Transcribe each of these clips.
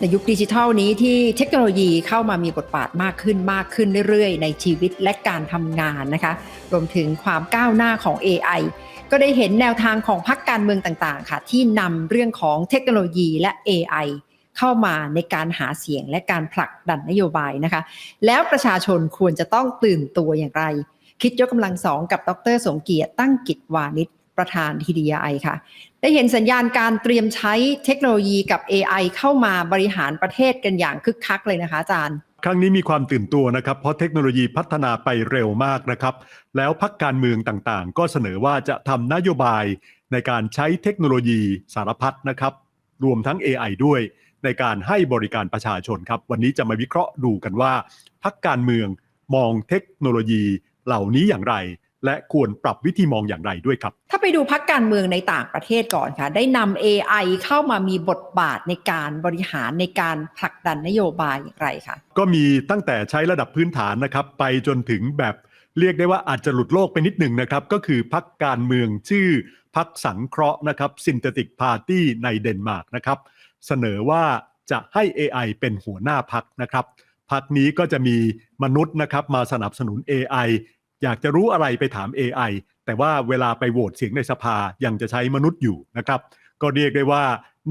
ในยุคดิจิทัลนี้ที่เทคโนโลยีเข้ามามีบทบาทมากขึ้นมากขึ้นเรื่อยๆ ในชีวิตและการทำงานนะคะ รวมถึงความก้าวหน้าของ AI ก็ได้เห็นแนวทางของพรรคการเมืองต่างๆ ค่ะ ที่นำเรื่องของเทคโนโลยีและ AI เข้ามาในการหาเสียงและการผลักดันนโยบายนะคะ แล้วประชาชนควรจะต้องตื่นตัวอย่างไร คิดยกกำลังสองกับดรสมเกียรติตั้งกิจวานิช ประธาน TDI ค่ะ ได้เห็นสัญญาณการเตรียมใช้เทคโนโลยีกับ AI เข้ามาบริหารประเทศกันอย่างคึกคักเลยนะคะอาจารย์ ครั้งนี้มีความตื่นตัวนะครับ เพราะเทคโนโลยีพัฒนาไปเร็วมากนะครับ แล้วพักการเมืองต่างๆ ก็เสนอว่าจะทำนโยบายในการใช้เทคโนโลยีสารพัดนะครับ รวมทั้ง AI ด้วยในการให้บริการประชาชนครับ วันนี้จะมาวิเคราะห์ดูกันว่าพักการเมืองมองเทคโนโลยีเหล่านี้อย่างไร และควรปรับวิธีมองอย่างไรด้วยครับ ถ้าไปดูพักการเมืองในต่างประเทศก่อนค่ะ ได้นำ AI เข้ามามีบทบาทในการบริหารในการผลักดันนโยบายอย่างไรคะก็มีตั้งแต่ใช้ระดับพื้นฐานนะครับ ไปจนถึงแบบเรียกได้ว่าอาจจะหลุดโลกไปนิดหนึ่งนะครับ ก็คือพักการเมืองชื่อพักสังเคราะห์นะครับ Synthetic Party ในเดนมาร์กนะครับเสนอว่าจะให้ AI เป็นหัวหน้าพักนะครับพักนี้ก็จะมีมนุษย์นะครับมาสนับสนุน AI อยากจะรู้อะไรไปถาม AI แต่ว่าเวลาไปโหวตเสียงในสภายังจะใช้มนุษย์อยู่นะครับ ก็เรียกได้ว่า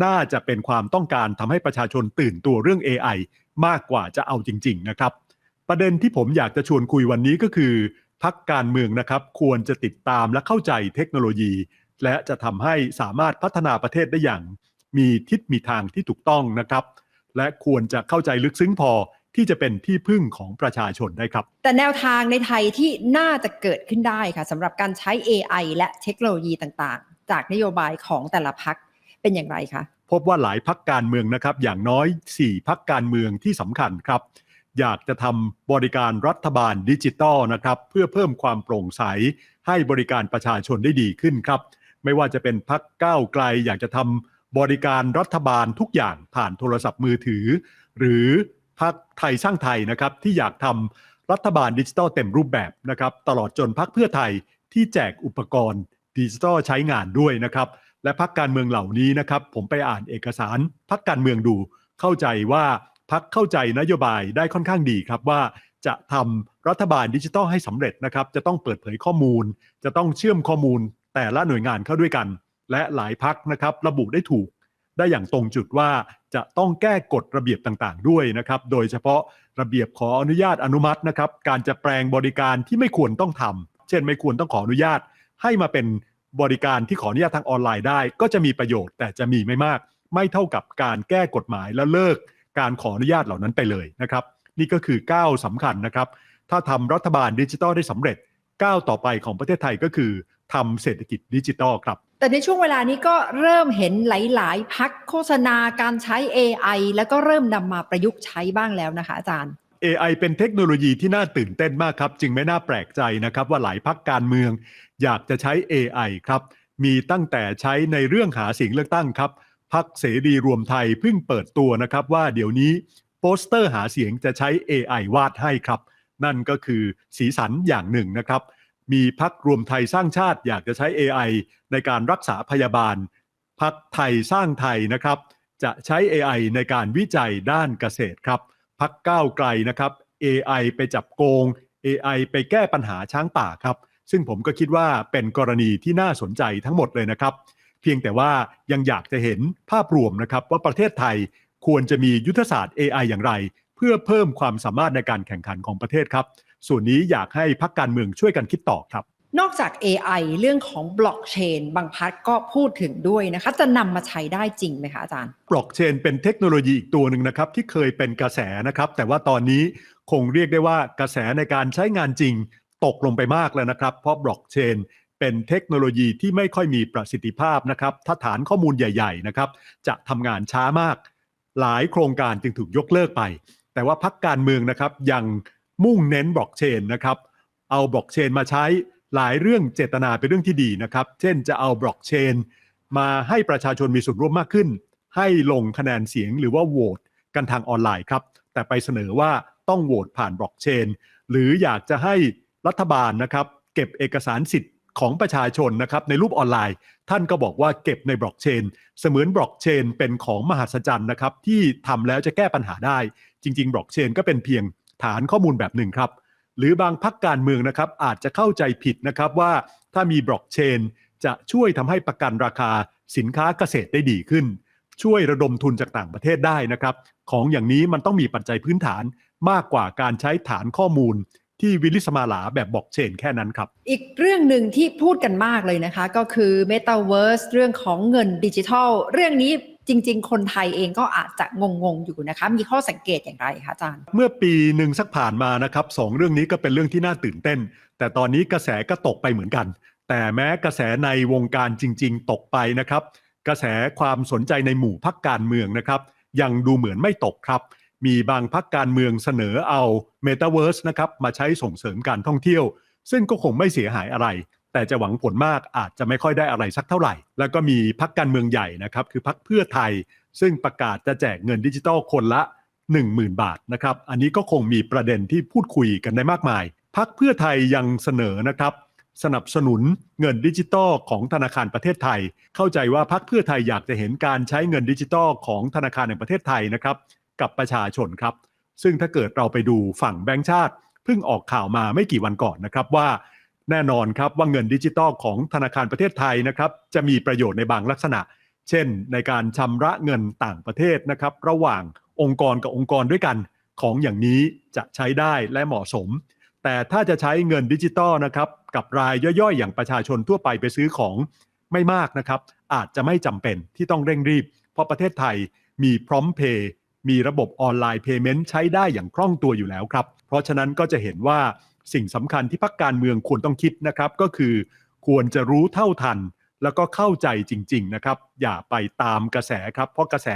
น่าจะเป็นความต้องการทำให้ประชาชนตื่นตัวเรื่อง AI มากกว่าจะเอาจริง ๆ นะครับ ประเด็นที่ผมอยากจะชวนคุยวันนี้ก็คือพักการเมืองนะครับ ควรจะติดตามและเข้าใจเทคโนโลยี และจะทำให้สามารถพัฒนาประเทศได้อย่าง มีทิศมีทางที่ถูกต้องนะครับ และควรจะเข้าใจลึกซึ้งพอ ที่จะเป็นที่พึ่งของประชาชนได้ครับ แต่แนวทางในไทยที่น่าจะเกิดขึ้นได้ค่ะสำหรับการใช้ AI และเทคโนโลยีต่างๆ จากนโยบายของแต่ละพักเป็นอย่างไรคะพบว่าหลายพักการเมืองนะครับ อย่างน้อย 4 พักการเมืองที่สำคัญครับ อยากจะทำบริการรัฐบาลดิจิตอลนะครับ เพื่อเพิ่มความโปร่งใส ให้บริการประชาชนได้ดีขึ้นครับ ไม่ว่าจะเป็นพักก้าวไกล อยากจะทำบริการรัฐบาลทุกอย่างผ่านโทรศัพท์มือถือ หรือ พักไทยสร้างไทยนะครับที่อยากทำรัฐบาลดิจิทัลเต็มรูปแบบนะครับตลอดจนพักเพื่อไทยที่แจกอุปกรณ์ดิจิทัลใช้งานด้วยนะครับและพักการเมืองเหล่านี้นะครับผมไปอ่านเอกสารพักการเมืองดู เข้าใจว่าพักเข้าใจนโยบายได้ค่อนข้างดีครับว่าจะทำรัฐบาลดิจิทัลให้สำเร็จนะครับ จะต้องเปิดเผยข้อมูล จะต้องเชื่อมข้อมูลแต่ละหน่วยงานเข้าด้วยกัน และหลายพักนะครับ ระบุได้ถูก ได้อย่างตรงจุดว่าจะต้องแก้กฎระเบียบต่างๆ ด้วยนะครับ โดยเฉพาะระเบียบขออนุญาตอนุมัตินะครับ การจะแปลงบริการที่ไม่ควรต้องทำเช่น ไม่ควรต้องขออนุญาต ให้มาเป็นบริการที่ขออนุญาตทางออนไลน์ได้ ก็จะมีประโยชน์แต่จะมีไม่มาก ไม่เท่ากับการแก้กฎหมายและเลิกการขออนุญาตเหล่านั้นไปเลยนะครับ นี่ก็คือก้าวสำคัญนะครับ ถ้าทำรัฐบาลดิจิทัลได้สำเร็จก้าวต่อไปของประเทศไทยก็คือทำเศรษฐกิจดิจิทัลครับ แต่ในช่วงเวลานี้ก็เริ่มเห็นหลาย ๆ พักโฆษณาการใช้ AI แล้วก็เริ่มนำมาประยุกต์ใช้บ้างแล้วนะคะอาจารย์ AI เป็นเทคโนโลยีที่น่าตื่นเต้นมากครับ จึงไม่น่าแปลกใจนะครับ ว่าหลายพักการเมือง อยากจะใช้ AI ครับ มีตั้งแต่ใช้ในเรื่องหาเสียงเลือกตั้งครับพักเสรีรวมไทยเพิ่งเปิดตัวนะครับ ว่าเดี๋ยวนี้โปสเตอร์หาเสียงจะใช้ AI วาดให้ครับ นั่นก็คือสีสันอย่างหนึ่งนะครับ มีพักรวมไทยสร้างชาติอยากจะใช้ AI ในการรักษาพยาบาล พักไทยสร้างไทยนะครับ จะใช้ AI ในการวิจัยด้านเกษตรครับ พักก้าวไกลนะครับ AI ไปจับโกง AI ไปแก้ปัญหาช้างป่าครับ ซึ่งผมก็คิดว่าเป็นกรณีที่น่าสนใจทั้งหมดเลยนะครับ เพียงแต่ว่ายังอยากจะเห็นภาพรวมนะครับว่าประเทศไทยควรจะมียุทธศาสตร์ AI อย่างไร เพื่อเพิ่มความสามารถในการแข่งขันของประเทศครับ ส่วนนี้อยากให้พักการเมืองช่วยกันคิดต่อครับ นอกจาก AI เรื่องของบล็อกเชนบางพักก็พูดถึงด้วยนะคะ จะนำมาใช้ได้จริงไหมคะอาจารย์ บล็อกเชนเป็นเทคโนโลยีอีกตัวหนึ่งนะครับที่เคยเป็นกระแสนะครับ แต่ว่าตอนนี้คงเรียกได้ว่ากระแสในการใช้งานจริง ตกลงไปมากแล้วนะครับ เพราะบล็อกเชนเป็นเทคโนโลยีที่ไม่ค่อยมีประสิทธิภาพนะครับถ้าฐานข้อมูลใหญ่ ๆ นะครับ จะทำงานช้ามาก หลายโครงการจึงถูกยกเลิกไป แต่ว่าพักการเมืองนะครับยัง มุ่งเน้นบล็อกเชนนะครับเอาบล็อกเชนมาใช้หลายเรื่องเจตนาเป็นเรื่องที่ดีนะครับ เช่นจะเอาบล็อกเชนมาให้ประชาชนมีส่วนร่วมมากขึ้น ให้ลงคะแนนเสียงหรือว่าโหวตกันทางออนไลน์ครับ แต่ไปเสนอว่าต้องโหวตผ่านบล็อกเชน หรืออยากจะให้รัฐบาลนะครับ เก็บเอกสารสิทธิ์ของประชาชนนะครับในรูปออนไลน์ ท่านก็บอกว่าเก็บในบล็อกเชน เสมือนบล็อกเชนเป็นของมหัศจรรย์นะครับที่ทำแล้วจะแก้ปัญหาได้ จริง ๆบล็อกเชนก็เป็นเพียง ฐานข้อมูลแบบหนึ่งครับ หรือบางพักการเมืองนะครับอาจจะเข้าใจผิดนะครับว่าถ้ามีบล็อกเชน จะช่วยทำให้ประกันราคาสินค้าเกษตรได้ดีขึ้น ช่วยระดมทุนจากต่างประเทศได้นะครับ ของอย่างนี้มันต้องมีปัจจัยพื้นฐานมากกว่าการใช้ฐานข้อมูลที่วิลิสมาลาแบบบล็อกเชนแค่นั้นครับ อีกเรื่องหนึ่งที่พูดกันมากเลยนะคะ ก็คือ Metaverse เรื่องของเงินดิจิทัล เรื่องนี้ จริง ๆ คนไทยเองก็อาจจะงงๆอยู่นะคะ มีข้อสังเกตอย่างไรคะอาจารย์ เมื่อปีหนึ่งสักผ่านมานะครับสองเรื่องนี้ก็เป็นเรื่องที่น่าตื่นเต้น แต่ตอนนี้กระแสก็ตกไปเหมือนกัน แต่แม้กระแสในวงการจริง ๆ ตกไปนะครับ กระแสความสนใจในหมู่พักการเมืองนะครับ ยังดูเหมือนไม่ตกครับ มีบางพักการเมืองเสนอเอา Metaverse นะครับมาใช้ส่งเสริมการท่องเที่ยว ซึ่งก็คงไม่เสียหายอะไร แต่จะหวังผลมากอาจจะไม่ค่อยได้อะไรสักเท่าไหร่ แล้วก็มีพักการเมืองใหญ่นะครับ คือพักเพื่อไทย ซึ่งประกาศจะแจกเงินดิจิทัลคนละ 10,000 บาทนะครับ อันนี้ก็คงมีประเด็นที่พูดคุยกันได้มากมาย พักเพื่อไทยยังเสนอนะครับ สนับสนุนเงินดิจิตอลของธนาคารประเทศไทย เข้าใจว่าพักเพื่อไทยอยากจะเห็นการใช้เงินดิจิตอลของธนาคารแห่งประเทศไทยนะครับ กับประชาชนครับ ซึ่งถ้าเกิดเราไปดูฝั่งแบงก์ชาติเพิ่งออกข่าวมาไม่กี่วันก่อนนะครับว่า แน่นอนครับว่าเงินดิจิตอลของธนาคารประเทศไทยนะครับจะมีประโยชน์ในบางลักษณะ เช่น ในการชำระเงินต่างประเทศนะครับระหว่างองค์กรกับองค์กรด้วยกันของอย่างนี้จะใช้ได้และเหมาะสม แต่ถ้าจะใช้เงินดิจิตอลนะครับกับรายย่อยๆ อย่างประชาชนทั่วไปไปซื้อของไม่มากนะครับ อาจจะไม่จำเป็นที่ต้องเร่งรีบ เพราะประเทศไทยมีพร้อมเพย์มีระบบออนไลน์เพย์เมนต์ใช้ได้อย่างคล่องตัวอยู่แล้วครับ เพราะฉะนั้นก็จะเห็นว่า สิ่งสำคัญที่พักการเมืองควรต้องคิดนะครับ ก็คือควรจะรู้เท่าทัน แล้วก็เข้าใจจริง ๆนะครับ อย่าไปตามกระแสครับ เพราะกระแส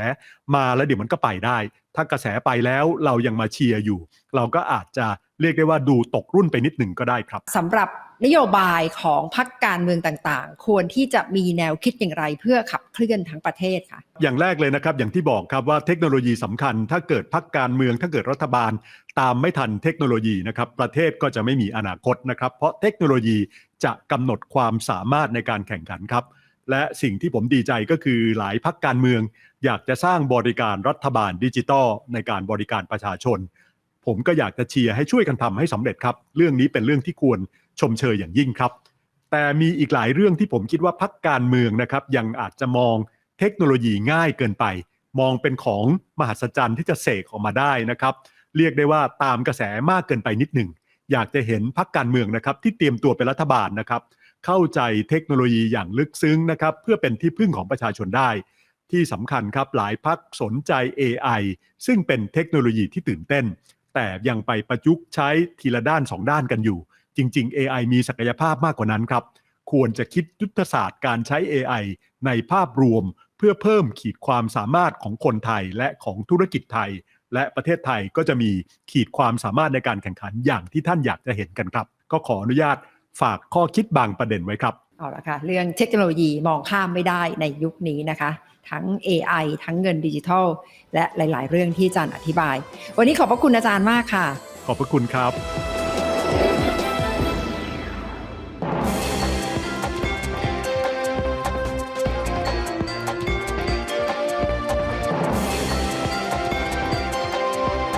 มาแล้วเดี๋ยวมันก็ไปได้ ถ้ากระแสไปแล้วเรายังมาเชียร์อยู่ เราก็อาจจะเรียกได้ว่าดูตกรุ่นไปนิดหนึ่งก็ได้ครับสำหรับนโยบายของพรรคการเมืองต่างๆ ควรที่จะมีแนวคิดอย่างไรเพื่อขับเคลื่อนทั้งประเทศค่ะ อย่างแรกเลยนะครับ อย่างที่บอกครับว่าเทคโนโลยีสำคัญ ถ้าเกิดพักการเมือง ถ้าเกิดรัฐบาล ตามไม่ทันเทคโนโลยีนะครับ ประเทศก็จะไม่มีอนาคตนะครับ เพราะเทคโนโลยี จะกำหนดความสามารถในการแข่งขันครับ และสิ่งที่ผมดีใจก็คือหลายพักการเมือง อยากจะสร้างบริการรัฐบาลดิจิตอลในการบริการประชาชน ผมก็อยากจะเชียร์ให้ช่วยกันทำให้สำเร็จครับ เรื่องนี้เป็นเรื่องที่ควรชมเชยอย่างยิ่งครับ แต่มีอีกหลายเรื่องที่ผมคิดว่าพักการเมืองนะครับยังอาจจะมองเทคโนโลยีง่ายเกินไป มองเป็นของมหัศจรรย์ที่จะเสกออกมาได้นะครับ เรียกได้ว่าตามกระแสมากเกินไปนิดหนึ่ง อยากจะเห็นพักการเมืองนะครับที่เตรียมตัวเป็นรัฐบาลนะครับเข้าใจเทคโนโลยีอย่างลึกซึ้งนะครับเพื่อเป็นที่พึ่งของประชาชนได้ ที่สำคัญครับหลายพักสนใจ AI ซึ่งเป็นเทคโนโลยีที่ตื่นเต้น แต่ยังไปประยุกต์ใช้ทีละด้านสองด้านกันอยู่ จริง ๆ AI มีศักยภาพมากกว่านั้นครับควรจะคิดยุทธศาสตร์การใช้ AI ในภาพรวมเพื่อเพิ่มขีดความสามารถของคนไทยและของธุรกิจไทย และประเทศไทยก็จะมีขีดความสามารถในการแข่งขันอย่างที่ท่านอยากจะเห็นกันครับ ก็ขออนุญาตฝากข้อคิดบางประเด็นไว้ครับเอาละค่ะเรื่องเทคโนโลยีมองข้ามไม่ได้ในยุคนี้นะคะ ทั้ง AI ทั้งเงินดิจิทัล และหลาย ๆ เรื่องที่อาจารย์อธิบาย วันนี้ขอบพระคุณอาจารย์มากค่ะ ขอบพระคุณครับ